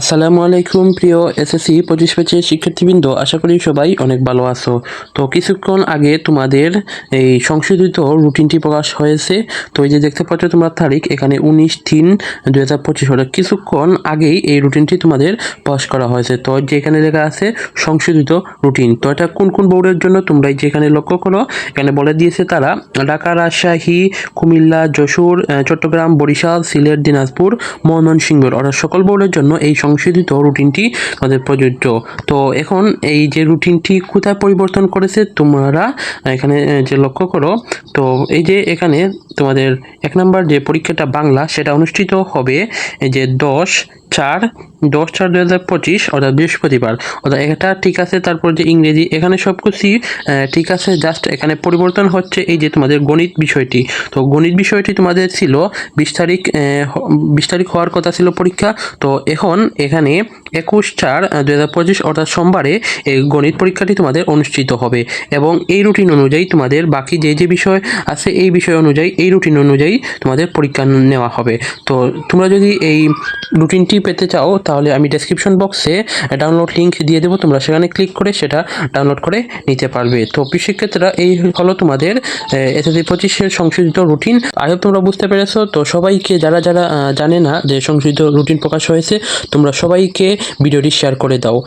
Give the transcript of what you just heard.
আসসালামু আলাইকুম, প্রিয় এসএসসি পঁচিশ পেচের শিক্ষার্থীবৃন্দ। আশা করি সবাই অনেক ভালো আছো। তো কিছুক্ষণ আগে তোমাদের এই সংশোধিত রুটিনটি প্রকাশ হয়েছে। তো এই যে দেখতে পাচ্ছ তোমরা তারিখ, এখানে উনিশ তিন দুই হাজার পঁচিশ হলো। কিছুক্ষণ আগেই এই রুটিনটি তোমাদের প্রকাশ করা হয়েছে। তো যেখানে লেখা আছে সংশোধিত রুটিন তো এটা কোন কোন বোর্ডের জন্য তোমরা যেখানে লক্ষ্য করো, এখানে বলে দিয়েছে তারা ঢাকা, রাজশাহী, কুমিল্লা, যশোর চট্টগ্রাম, বরিশাল, সিলেট, দিনাজপুর, ময়মনসিংহ। অর্থাৎ সকল বোর্ডের জন্য এই সংশোধিত রুটিনটি তাদের প্রযোজ্য। তো এখন এই যে রুটিনটি কোথায় পরিবর্তন করেছে তোমরা এখানে যে লক্ষ্য করো, তো এই যে এখানে তোমাদের এক নম্বর যে পরীক্ষাটা বাংলা, সেটা অনুষ্ঠিত হবে যে দশ চার দশ চার দু হাজার পঁচিশ, অর্থাৎ বৃহস্পতিবার। অর্থাৎ এটা ঠিক আছে, তারপর যে ইংরেজি, এখানে সব কিছুই ঠিক আছে জাস্ট এখানে পরিবর্তন হচ্ছে এই যে তোমাদের গণিত বিষয়টি। তো গণিত বিষয়টি তোমাদের ছিল বিশ তারিখ বিশ তারিখ হওয়ার কথা ছিল পরীক্ষা। তো এখন এখানে একুশ চার দু হাজার পঁচিশ, অর্থাৎ সোমবারে এই গণিত পরীক্ষাটি তোমাদের অনুষ্ঠিত হবে। এবং এই রুটিন অনুযায়ী তোমাদের বাকি যে যে বিষয় আছে, এই বিষয় অনুযায়ী এই রুটিন অনুযায়ী তোমাদের পরীক্ষা নেওয়া হবে। তো তোমরা যদি এই রুটিনটি পেতে চাও, তাহলে আমি ডেসক্রিপশন বক্সে ডাউনলোড লিঙ্ক দিয়ে দেবো। তোমরা সেখানে ক্লিক করে সেটা ডাউনলোড করে নিতে পারবে। তো শিক্ষার্থীরা এই হলো তোমাদের এসএসসি পঁচিশের সংশোধিত রুটিন আই হোপ তোমরা বুঝতে পেরেছ। তো সবাইকে যারা যারা জানে না যে সংশোধিত রুটিন প্রকাশ হয়েছে, তোমরা সবাইকে ভিডিওটি শেয়ার করে দাও।